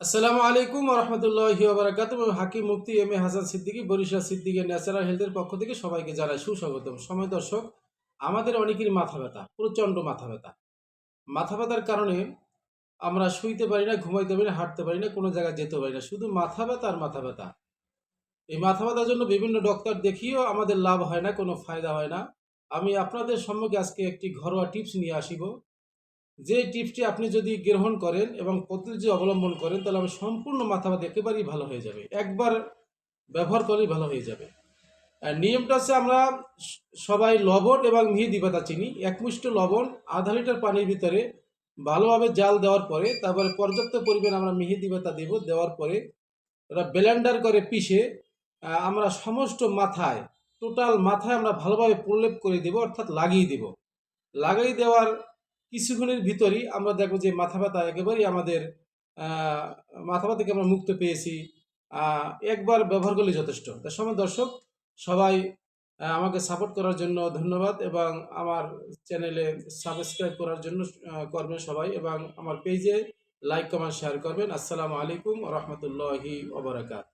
আসসালামু আলাইকুম রহমতুল্লাহি ওবরাকাত Hakim Mufti M A Hasan Siddiqui, Barishal Siddiqui natural হেলথের পক্ষ থেকে সবাইকে জানাই সুস্বাগতম। সময় দর্শক, আমাদের অনেকেরই মাথা ব্যথা, প্রচণ্ড মাথা ব্যথা। মাথা ব্যথার কারণে আমরা শুইতে পারি না, ঘুমাইতে পারি না, হাঁটতে পারি না, কোনো জায়গায় যেতে পারি না। শুধু মাথা ব্যথা আর মাথা ব্যথা। এই মাথা ব্যথার জন্য বিভিন্ন ডক্টর দেখিয়েও আমাদের লাভ হয় না, কোনো ফায়দা হয় না। আমি আপনাদের সম্মুখে আজকে একটি ঘরোয়া টিপস নিয়ে আসিব। যে টিপসটি আপনি যদি গ্রহণ করেন এবং পদ্ধতি অবলম্বন করেন, তাহলে আমি সম্পূর্ণ মাথা ব্যথা একেবারেই ভালো হয়ে যাবে। একবার ব্যবহার করলেই ভালো হয়ে যাবে। আর নিয়মটা হচ্ছে আমরা সবাই লবণ এবং মেহেদি পাতা চিনি এক মুষ্ট লবণ, আধা লিটার পানির ভিতরে ভালোভাবে জাল দেওয়ার পরে, তারপরে পর্যাপ্ত পরিমাণ আমরা মেহেদি পাতা দেব, দেওয়ার পরে ওটা ব্লেন্ডার করে পিষে আমরা সমস্ত মাথায়, টোটাল মাথায় আমরা ভালোভাবে প্রলেপ করে দেব, অর্থাৎ লাগিয়ে দেব। লাগাই দেওয়ার কিছুক্ষণের ভিতরই আমরা দেখব যে মাথা ব্যথা একেবারেই আমাদের মাথা ব্যথা থেকে আমরা মুক্ত পেয়েছি। একবার ব্যবহার করলে যথেষ্ট। তার সময় দর্শক, সবাই আমাকে সাপোর্ট করার জন্য ধন্যবাদ এবং আমার চ্যানেলে সাবস্ক্রাইব করার জন্য করবেন সবাই এবং আমার পেজে লাইক কমেন্ট শেয়ার করবেন। আসসালামু আলাইকুম রহমতুল্লাহি ওবরাকাত